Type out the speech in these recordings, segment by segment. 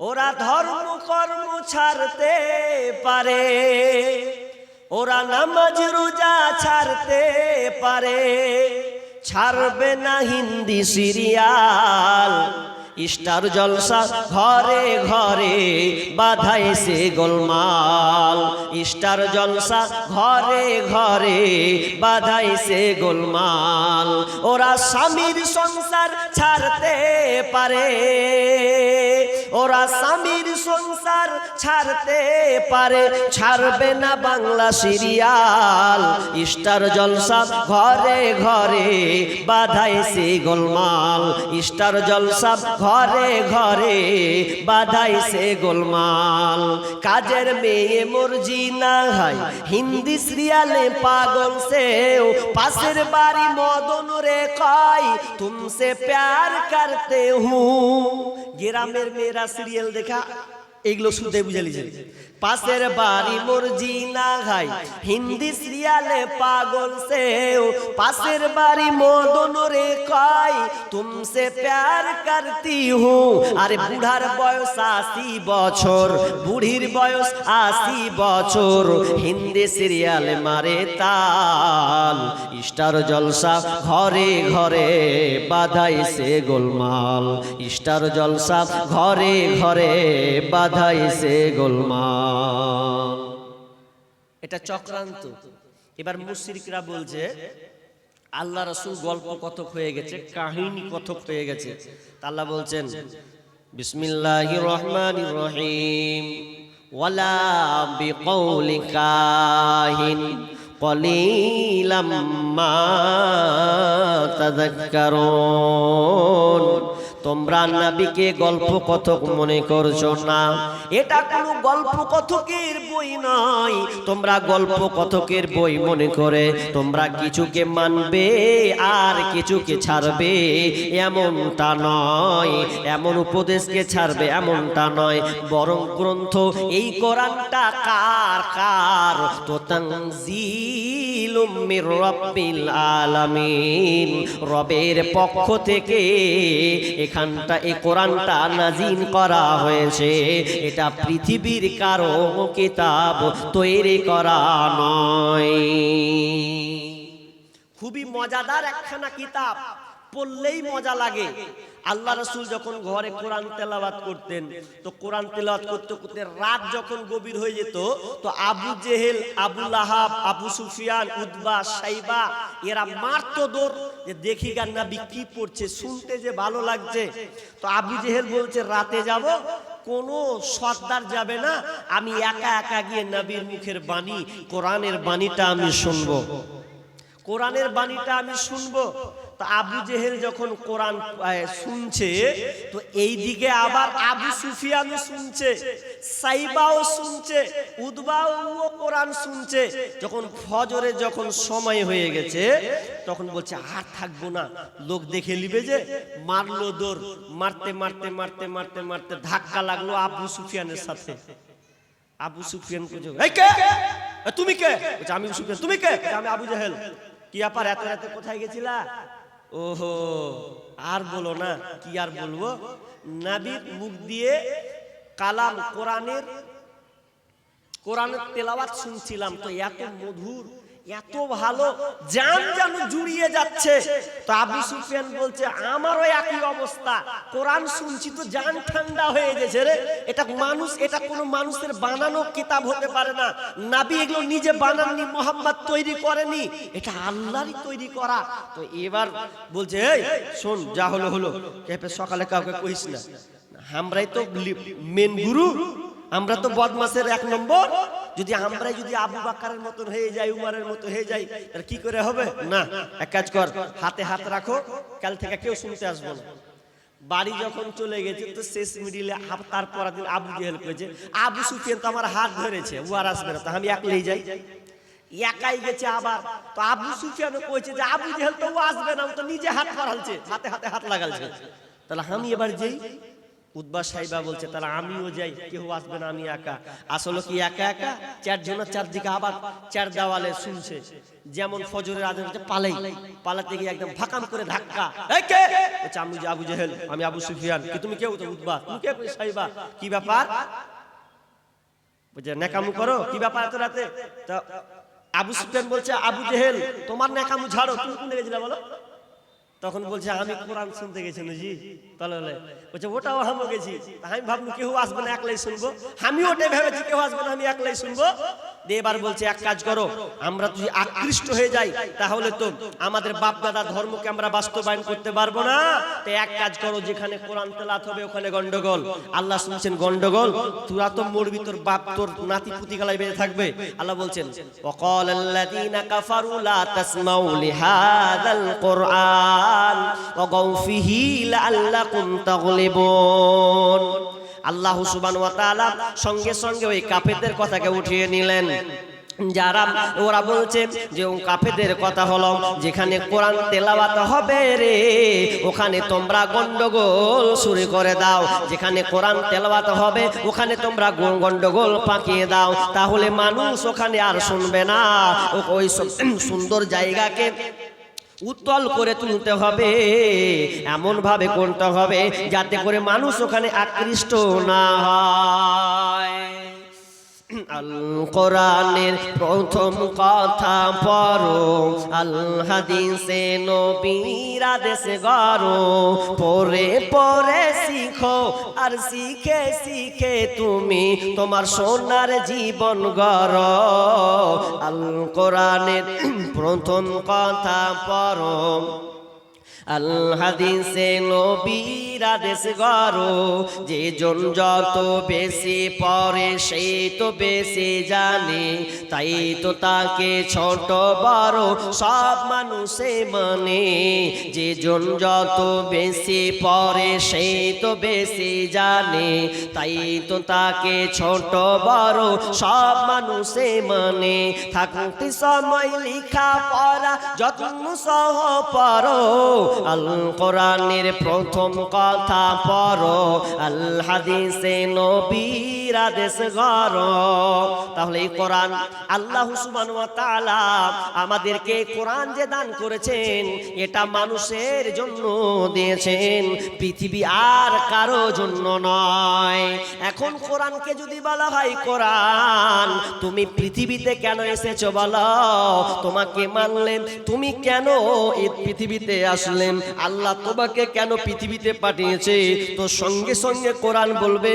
ওরা ধর্ম কর্ম ছাড়তে পারে। ওরা নামাজ, রোজা ছাড়তে পারে। ছাড়বে না হিন্দি সিরিয়াল। স্টার জলসা ঘরে ঘরে বাধায় সে গোলমাল। স্টার জলসা ঘরে ঘরে বাধায় সে গোলমাল। ওরা স্বামীর সংসার ছাড়তে পারে। ওরা স্বামীর সংসার ছাড়তে পারে, ছাড়বে না বাংলা সিরিয়াল। স্টার জলসা ঘরে ঘরে বাধায় সে গোলমাল। স্টার জলসা ঘরে ঘরে বাধাই সে গোলমাল। কাজের মেয়ে মর্জি না হয় হিন্দি সিরিয়ালে পাগল সেও। পাশের বাড়ি মদন রে কয় তুমসে প্যার করতে হুঁ গ্রামের মেয়েরা সিরিয়াল দেখা এগুলো শুনতে বুঝালি লিছে পাশের বাড়ি মর্জি না খাই হিন্দি সিরিয়ালে পাগল সেও। পাশের বাড়ি মদন রে কয় তুমসে প্যার করতি হুঁ। আরে বুড়ার বয়স আশি বছর। বুড়ির বয়স আশি বছর। হিন্দি সিরিয়ালে মারে তাল। স্টার জলসা ঘরে ঘরে বাধাইছে গোলমাল। স্টার জলসা ঘরে ঘরে বাধাইছে গোলমাল। এটা চক্রান্ত। এবার মুশরিকরা বলছে, আল্লাহ রসুল গল্প কতক হয়ে গেছে, কাহিনী কতক হয়ে গেছে। আল্লাহ বলছেন বিসমিল্লাহ রহমান রহিম। ওয়ালা বিকৌলি কাহিন কলিলাম মা তাযাক্কারুন। তোমরা নবীকে গল্প কথক মনে করছ না। এটা কোনো গল্প কথকের বই নয়। তোমরা গল্প কথকের বই মনে করে, তোমরা কিছুকে মানবে আর কিছুকে ছাড়বে, এমনটা নয়। এমন উপদেশকে ছাড়বে, এমনটা নয়। বরং গ্রন্থ এই কোরআনটা কার কার? তো রাব্বিল আলামিন। রবের পক্ষ থেকে এখানটা, এই কোরআনটা নাজিল করা হয়েছে। এটা পৃথিবীর কারও কিতাব তৈরি করা নয়। খুবই মজাদার একখানা কিতাব, পড়লেই মজা লাগে। আল্লাহ রসুল যখন ঘরে কোরআন তেলাওয়াত করতেন, তো কোরআন তেলাওয়াত করতে করতে রাত যখন গভীর হয়ে যেত, তো আবু জেহেল, আবু লাহাব, আবু সুফিয়ান উদ্বা সাইবা, এরা মারতো দৌড় যে দেখি গান্নাবি কি পড়ছে, শুনতে যে ভালো লাগছে। তো আবু জেহেল বলছে, রাতে যাব, কোনো সর্দার যাবে না, আমি একা একা গিয়ে নবীর মুখের বাণী, কোরআনের বাণীটা আমি শুনব। কোরআনের বাণীটা আমি শুনব। তো আবু জেহেল যখন কোরআন শুনছে, তো এই দিকে আবার আবু সুফিয়ানও শুনছে, সাইবাও শুনছে, উদবাও কোরআন শুনছে। যখন ফজরে যখন সময় হয়ে গেছে, তখন বলছে, আর থাকব না। লোক দেখে নিবে যে, মারলো দৌড়, মারতে মারতে মারতে মারতে মারতে ধাক্কা লাগল আবু সুফিয়ানের সাথে। আবু সুফিয়ান তুমি কে? আমি সুফিয়ান। তুমি কে? আমি আবু জাহেল। কি ব্যাপার? এত রাতে কোথায় গেছিলা? ওহো, আর বলো না, কি আর বলব? নাবির মুখ দিয়ে কালাম কোরআনের কোরআনের তেলাওয়াত শুনছিলাম তো এত মধুর। এত ভালো, জান যেন জুড়িয়ে যাচ্ছে। তো আবু সুফিয়ান বলছে, আমারও একই অবস্থা। কোরআন শুনছি তো জান ঠান্ডা হয়ে গেছে রে। এটা মানুষ, এটা কোনো মানুষের বানানো কিতাব হতে পারে না। নাবি এগুলো নিজে বানাননি, মোহাম্মদ তৈরি করেনি। এটা আল্লাহরই তৈরি করা। তো এবার বলছে, এই, শোন, যা হলো হলো। এবার সকালে কাউকে কইস না। আমরাই তো মেন গুরু আমরা তো বদমাসের এক নম্বর। যদি আমরাই যদি আবু বাকারের মতন হয়ে যাই, উমারের মতো হয়ে যাই, তাহলে কি করে হবে? না, এক কাজ কর, হাতে হাত রাখো, কাল থেকে কেউ শুনতে আসব না। বাড়ি যখন চলে গেছে, তো শেষ মিডিলে তারপর দিন আবু জেহেল করেছে আবু সুফিয়ান তো আমার হাত ধরেছে ও আর আসবে না, তো আমি একলেই যাই। একাই গেছে আবার, তো আবু সুফিয়ানও কইছে যে, আবু জেহেল তো ও আসবে না তো নিজে হাত করালছে হাতে হাতে হাত লাগালছে। তাহলে আমি এবার যেই উদ্বা সাহেবা বলছে, তাহলে আমিও যাই কেউ আসবে না, আমি একা। আসলে কি একা একা? চারজন চারদিকে আবার চার দেওয়ালে শুনছে। যেমন ফজরের আজান পালাই, পালাতে গিয়ে একদম ফাকাম করে ধাক্কা। আমি আবু জেহেল, আমি আবু সুফিয়ান। কি তুমি কেউ? তো উদ্বা। তুমি কে সাহেবা? কি ব্যাপার? বলছে নেকামু করো? কি ব্যাপার এত রাতে? তা আবু সুফিয়ান বলছে, আবু জেহেল, তোমার নেকামু ঝাড়ো, তুমি কোন গেছিলে বলো? তখন বলছে আমি কোরআন শুনতে গেছি নজি তাহলে বলছে ওটাও আমি গেছি। আমি ভাবলাম কেউ আসবে না একলাই শুনব? আমি ওটাই ভেবেছি কেউ আসবে না আমি একলাই শুনব। এবার বলছে এক কাজ করো আমরা যদি আকৃষ্ট হয়ে যাই তাহলে তো আমাদের বাপ দাদা ধর্মকে আমরা বাস্তবায়ন করতে পারব না। তো এক কাজ করো যেখানে কোরআন তেলাত হবে ওখানে গন্ডগোল। আল্লাহ শুনছেন গন্ডগোল। তোরা তো মরবি তোর বাপ তোর নাতি পুতি গলায় বেঁধে থাকবে। আল্লাহ বলছেন অকল আল্লাদিনা কাফারু লা তাসমাউ লিহাদাল কোরআন আল ও লাআল্লাকুম তাগলিবুন। আল্লাহ সুবহানাহু ওয়া তাআলা সঙ্গে সঙ্গে ওই কাফেরদের কথাকে উঠিয়ে নিলেন। যারা, ওরা বলছে যে কাফেদের কথা হলো, যেখানে কোরআন তেলাওয়াত হবে রে, ওখানে তোমরা গন্ডগোল শুরু করে দাও। যেখানে কোরআন তেলাওয়াত হবে, ওখানে তোমরা গন্ডগোল পাকিয়ে দাও। তাহলে মানুষ ওখানে আর শুনবে না। ওই সুন্দর জায়গাকে উত্তল করে তুলতে হবে এমন ভাবে করতে হবে যাতে করে মানুষ ওখানে আকৃষ্ট না হয়। আল কোরআনের প্রথম কথা পড়ো আল হাদিসে নবীর আদেশে গরো পরে পরে শিখো আর শিখে শিখে তুমি তোমার সোনার জীবন গর আল কোরআনের প্রথম কথা পড়ো। আল হাদিসে নবীর আদেশ গরো যে জন যত বেশি পরে সে তো বেশি জানে। তাই তো তাকে ছোট বড় সব মানুষে মানে। যে জন যত বেশি পরে সে তো বেশি জানে। তাই তো তাকে ছোট বড় সব মানুষে মানে। থাকতে সময় লিখা পড়া, যত্ন সহ পড়ো আল কোরআনের প্রথম কথা পড়ো আল হাদিসে নবীর আদেশ গর তাহলে এই কোরআন আল্লাহ সুবহানাহু ওয়া তাআলা আমাদেরকে কোরআন যে দান করেছেন, এটা মানুষের জন্য দিয়েছেন। পৃথিবী আর কারও জন্য নয়। এখন কোরআনকে যদি বলা হয় কোরআন, তুমি পৃথিবীতে কেন এসেছ বলো? তোমাকে মানলেন, তুমি কেন এই পৃথিবীতে আসলেন আল্লাহ তোমাকে কেন পৃথিবীতে পাঠিয়েছে? তো সঙ্গে সঙ্গে কোরআন বলবে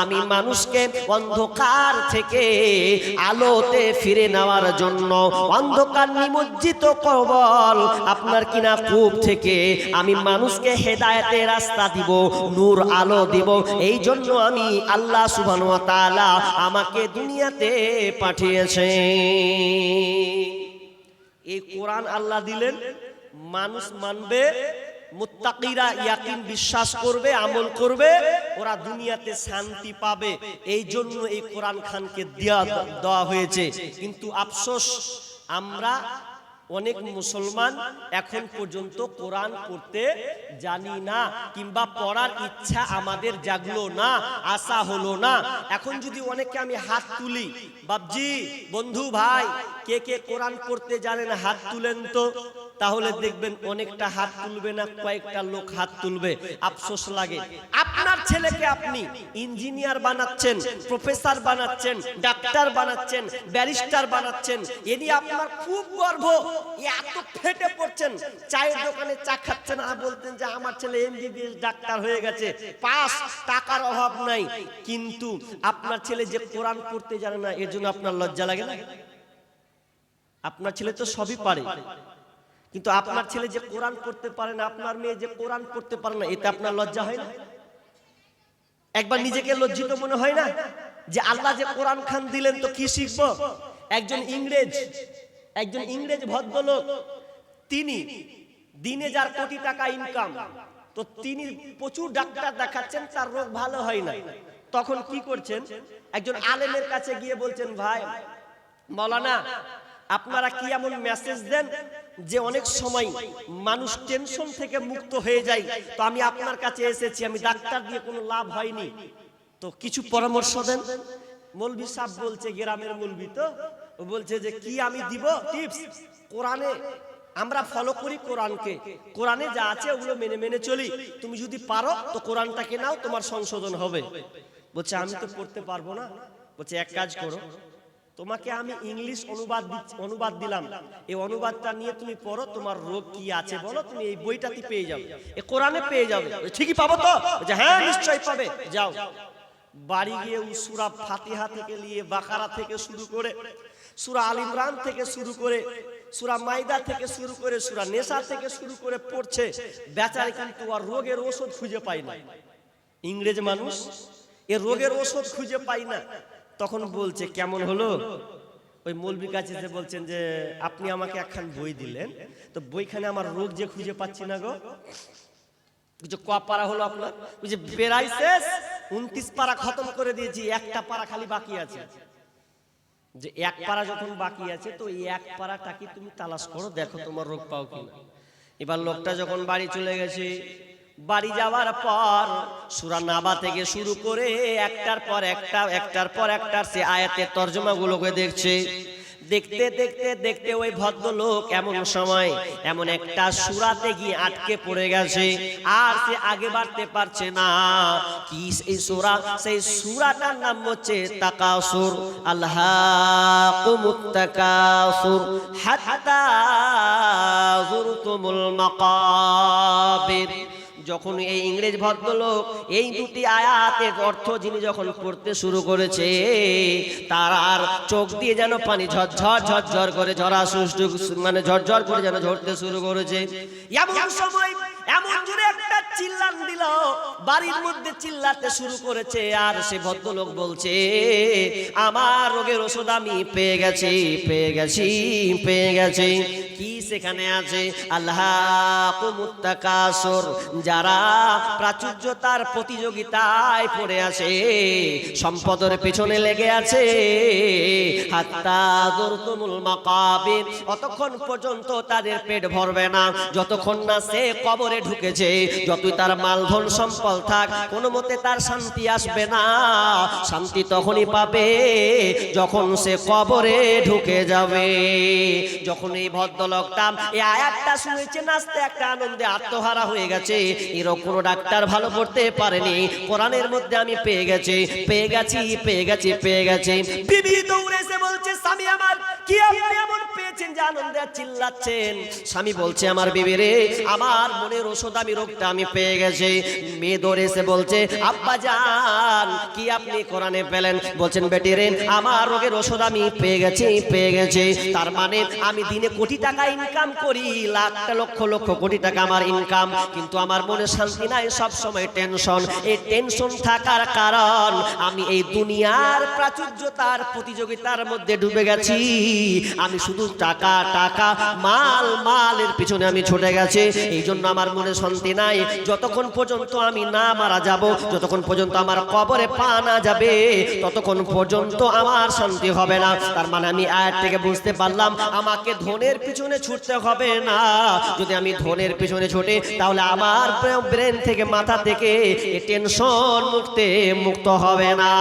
আমি মানুষকে অন্ধকার থেকে আলোতে ফিরে নেওয়ার জন্য অন্ধকার নিমজ্জিত কবল আপনার কিনা কূপ থেকে আমি মানুষকে হেদায়েতের রাস্তা দিব, নূর আলো দিব। এই জন্য আমি আল্লাহ তাআলা আমাকে দুনিয়াতে পাঠিয়েছে এই কোরআন আল্লাহ দিলেন, মানুষ মানবে, মুত্তাকিরা ইয়াকিন বিশ্বাস করবে, আমল করবে, ওরা দুনিয়াতে শান্তি পাবে। এই জন্য এই কোরআন খানকে দেওয়া দেওয়া হয়েছে। কিন্তু আফসোস, আমরা অনেক মুসলমান এখন পর্যন্ত কোরআন পড়তে জানি না, কিংবা পড়ার ইচ্ছা আমাদের জাগলো না, আশা হলো না। এখন যদি অনেকে আমি হাত তুলি বাবজি বন্ধু ভাই, কে কে কোরআন পড়তে জানেন, হাত তুলেন তো। তাহলে দেখবেন অনেকটা হাত তুলবে না, কয়েকটা লোক হাত তুলবে। আফসোস লাগে। আপনার ছেলেকে আপনি ইঞ্জিনিয়ার বানাচ্ছেন, প্রফেসর বানাচ্ছেন, ডাক্তার বানাচ্ছেন, ব্যারিস্টার বানাচ্ছেন, এ আপনার খুব গর্ব। এত ফেটে পড়ছেন। চায়ের দোকানে চা খাচ্ছেন, আর বলতেন যে আমার ছেলে এমবিবিএস ডাক্তার হয়ে গেছে। পাস, টাকার অভাব নাই। কিন্তু আপনার ছেলে যে কোরআন পড়তে জানে না, এর জন্য আপনার লজ্জা লাগে না? আপনার ছেলে তো সবই পারে। কিন্তু আপনার ছেলে যে কোরআন পড়তে পারে না, আপনার মেয়ে যে কোরআন পড়তে পারে না, এতে আপনার লজ্জা হয় না? একবার নিজেকে লজ্জিত মনে হয় না যে আল্লাহ যে কোরআন খান দিলেন তো কি শিখব? একজন ইংরেজ একজন ইংরেজ ভদ্রলোক, তিনি দিনে যার কোটি টাকা ইনকাম তো তিনি প্রচুর ডাক্তার দেখাচ্ছেন, তার রোগ ভালো হয় না। তখন কি করছেন? একজন আলেমের কাছে গিয়ে বলছেন, ভাই, মৌলানা, আপনারা কি এমন মেসেজ দেন যে অনেক সময় মানুষ টেনশন থেকে মুক্ত হয়ে যায়, তো আমি আপনার কাছে এসেছি, আমি ডাক্তার দিয়ে কোনো লাভ হয়নি। তো কিছু পরামর্শ দেন। মৌলভী সাহেব বলছে, গ্রামের মৌলভী তো? বলছে যে, কি আমি দিব টিপস কোরআনে আমরা ফলো করি কোরআনকে। কোরআনে যা আছে ওগুলো মেনে মেনে চলি। তুমি যদি পারো, তো কোরআনটাকে নাও, তোমার সংশোধন হবে। বলছে, আমি তো পড়তে পারব না। বলছে, এক কাজ করো তোমাকে আমি ইংলিশ অনুবাদ অনুবাদ দিলাম। এই অনুবাদটা নিয়ে তুমি পড়ো তোমার রোগ কি আছে বলো তুমি এই বইটাতে পেয়ে যাবে। এ কোরআনে পেয়ে যাবে। ঠিকই পাবো তো? বলছে, হ্যাঁ নিশ্চয়ই পাবে। যাও। বাড়ি গিয়ে ও সুরা ফাতিহা থেকে নিয়ে বাকারা থেকে শুরু করে সুরা আল ইমরান থেকে শুরু করে সুরা মাইদা থেকে শুরু করে সুরা নেশা থেকে শুরু করে পড়ছে। বেচারে কিন্তু আর রোগের ওষুধ খুঁজে পায় না। ইংরেজ মানুষ এ রোগের ওষুধ খুঁজে পাই না। তখন বলছে কেমন হলো? ওই মৌলবীর কাছে যে বলছেন যে আপনি আমাকে একখান বই দিলেন। তো বইখানে আমার রোগ যে খুঁজে পাচ্ছি না গো। যে ক পারা হলো আপনার? ওই যে বেড়াই শেষ উনত্রিশ পারা খতম করে দিয়েছি একটা পারা খালি বাকি আছে। যে এক পারা যখন বাকি আছে তো এই এক পারাটা কি তুমি তালাশ করো? দেখো তোমার রোগ পাও কিনা। এবার লোকটা যখন বাড়ি চলে গেছে বাড়ি যাওয়ার পর সুরা নাবা থেকে শুরু করে একটার পর একটা, একটার পর একটার সে আয়াতের তর্জমাগুলোকে দেখছে। দেখতে দেখতে দেখতে ওই ভদ্রলোক এমন সময় এমন একটা সুরাতে গিয়ে আটকে পড়ে গেছে। আর সে আগে বাড়তে পারছে না। কি সেই সুরা? সেই সুরাটার নাম হচ্ছে তাকাসুর। আল্লাহ তাকাসুর। হাত্তা যুরতুমুল মাকাবির। যখন এই ইংরেজ ভদ্রলোক এই দুটি আয়াতের অর্থ যিনি যখন পড়তে শুরু করেছে, তার আর চোখ দিয়ে যেন পানি ঝরঝর ঝরঝর করে ঝরা সুষ্ঠু মানে ঝরঝর করে যেন ঝরতে শুরু করেছে। এমন সময়, এমন জোরে চিল্লান দিল। বাড়ির মধ্যে চিল্লাতে শুরু করেছে, আর সে ভদ্রলোক বলছে, আমার রোগের ওষুধ আমি পেয়ে গেছি পেয়ে গেছি পেয়ে গেছি। কি সেখানে আছে? আল্লাহ যারা প্রাচুর্যতার প্রতিযোগিতায় পড়ে আছে, সম্পদের পেছনে লেগে আছে। অতক্ষণ পর্যন্ত তাদের পেট ভরবে না। যতক্ষণ না সে কবরে ঢুকেছে যতই তার মালধন সম্পদ থাক, কোনো মতে তার শান্তি আসবে না। শান্তি তখনই পাবে যখন সে কবরে ঢুকে যাবে। যখন এই ভদ্রলোকটা এই আয়াতটা শুনেছে নাচতে একটা আনন্দে আত্মহারা হয়ে গেছে। এরকম কোনো ডাক্তার ভালো করতে পারেনি। কোরআনের মধ্যে আমি পেয়ে গেছি পেয়ে গেছি পেয়ে গেছি পেয়ে গেছি। বিবি দৌড়েছে বলছে, স্বামী আমার, কি আপনি এমন পেয়েছেন যে আনন্দে চিল্লাচ্ছেন। স্বামী বলছে, আমার বিবি আমার মনের ওষুধ আমি, রোগটা আমি পেয়ে গেছি। মেয়ে দৌড়ে এসে বলছে, আব্বা যান, কি আপনি কোরআনে পেলেন? বলছেন, বেটি রে, আমার রোগের ওষুধ আমি পেয়ে গেছি পেয়ে গেছি। তার মানে আমি দিনে কোটি টাকা ইনকাম করি, লাখটা লক্ষ লক্ষ কোটি টাকা আমার ইনকাম কিন্তু আমার মনে শান্তি নাই সব সময় টেনশন এই টেনশন থাকার কারণ আমি এই দুনিয়ার প্রাচুর্যতার প্রতিযোগিতার মধ্যে ডুবে গেছি। আমি শুধু টাকা টাকা, মাল, মালের পিছনে আমি ছুটে গেছি। এই জন্য আমার মনে শান্তি নাই। যতক্ষণ পর্যন্ত আমি না মারা যাব, যতক্ষণ পর্যন্ত আমার কবরে পা না যাবে, ততক্ষণ পর্যন্ত আমার শান্তি হবে না। তার মানে আমি আয়াত থেকে বুঝতে পারলাম, আমাকে ধনের পিছনে ছুটতে হবে না। যদি আমি ধনের পিছনে ছুটে, তাহলে আমার ব্রেন থেকে, মাথা থেকে টেনশন মুক্তে, মুক্ত হবে না।